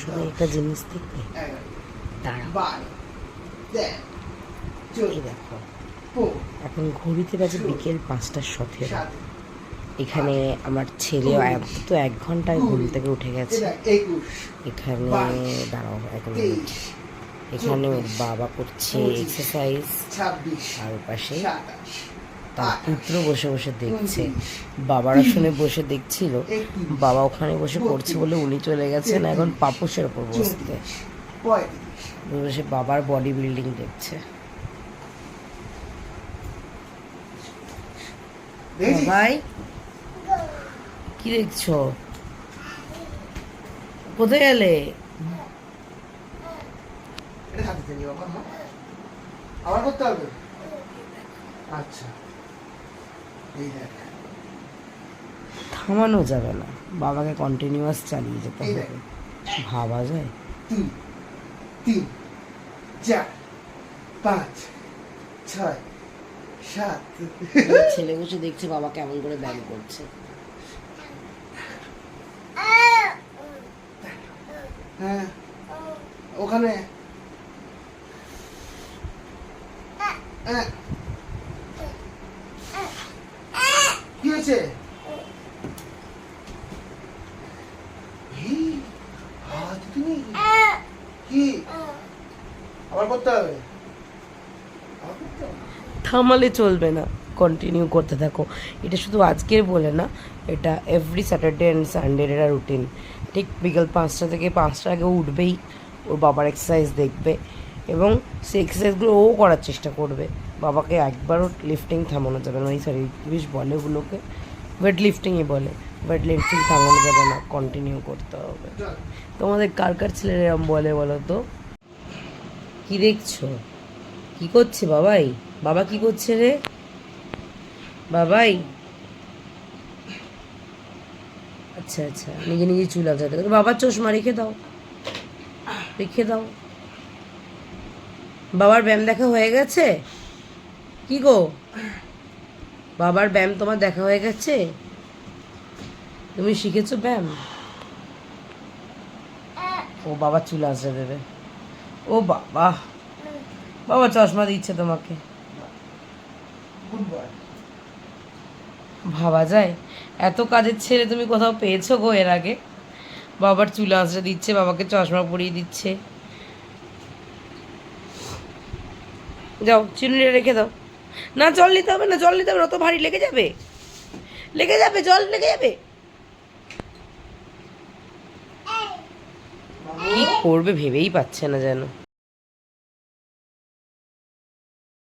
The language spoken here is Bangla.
শুধু একটা জিনিস দেখবে। এই দেখো এখন ঘড়িতে বাজে বিকেল পাঁচটার সতেরো। এখানে আমার ছেলে তো এক ঘন্টায় ঘুম থেকে উঠে গেছে। এখানে দাঁড়াও এক মিনিট। এখানে বাবা করছে এক্সারসাইজ আর পাশে তার পুত্র বসে বসে দেখছে বাবারা শুনে বসে দেখছিল বাবা ওখানে বসে পড়ছে বলে উনি চলে গেছেন এখন পাপোশের ওপর বসতে। বসে বাবার বডি বিল্ডিং দেখছে? বাবাই কি দেখছ? কোথায় গেলে? আবার করতে হবে? আচ্ছা। এই দেখ থামানো যাবে না। বাবাকে কন্টিনিউয়াস চালিয়ে যেতে হবে। ভাবা যায়? তিন তিন চার পাঁচ ছয় সাত। ছেলে বসে দেখছে বাবা কেমন করে ব্যায়াম করছে। হ্যাঁ ওখানে। হ্যাঁ। কি হয়েছে? থামালে চলবে না। কন্টিনিউ করতে থাকো। এটা শুধু আজকের বলে না, এটা এভরি স্যাটারডে অ্যান্ড সানডে এটা রুটিন ঠিক বিকেল পাঁচটা থেকে পাঁচটা আগে উঠবেই, ওর বাবার এক্সারসাইজ দেখবে এবং সেই এক্সারসাইজগুলো ও করার চেষ্টা করবে। বাবাকে একবারও লিফটিং থামানো যাবে না। ওই সরি বেশ বলে ওগুলোকে। ওয়েট লিফটিংই বলে। ওয়েট লিফটিং থামানো যাবে না কন্টিনিউ করতে হবে। তোমাদের কার কার ছেলেরা এরম বলে বলো তো? কি দেখছ? কি করছে বাবাই? বাবা কি করছে রে? বাবাই? আচ্ছা আচ্ছা নিজে নিজে চুল থাকে। বাবার চশমা রেখে দাও। রেখে দাও। বাবার ব্যায়াম দেখা হয়ে গেছে? কি গো? বাবার ব্যায়াম তোমার দেখা হয়ে গেছে? তুমি শিখেছো ব্যায়াম? ও বাবা চুল আঁচড়ে দেবে ও বাবা। বাবা চশমা দিচ্ছে তোমাকে। ভাবা যায়। এত কাজের ছেলে তুমি কোথাও পেয়েছ গো এর আগে? বাবার চুল আঁচড়ে দিচ্ছে, বাবাকে চশমা পরিয়ে দিচ্ছে। যাও চিনুনি রেখে দাও। না জল নিতে হবে না জল নিতে হবে অত ভারী লেগে যাবে। লেগে যাবে জল লেগে যাবে। কি করবে ভেবেই পাচ্ছে না যেন।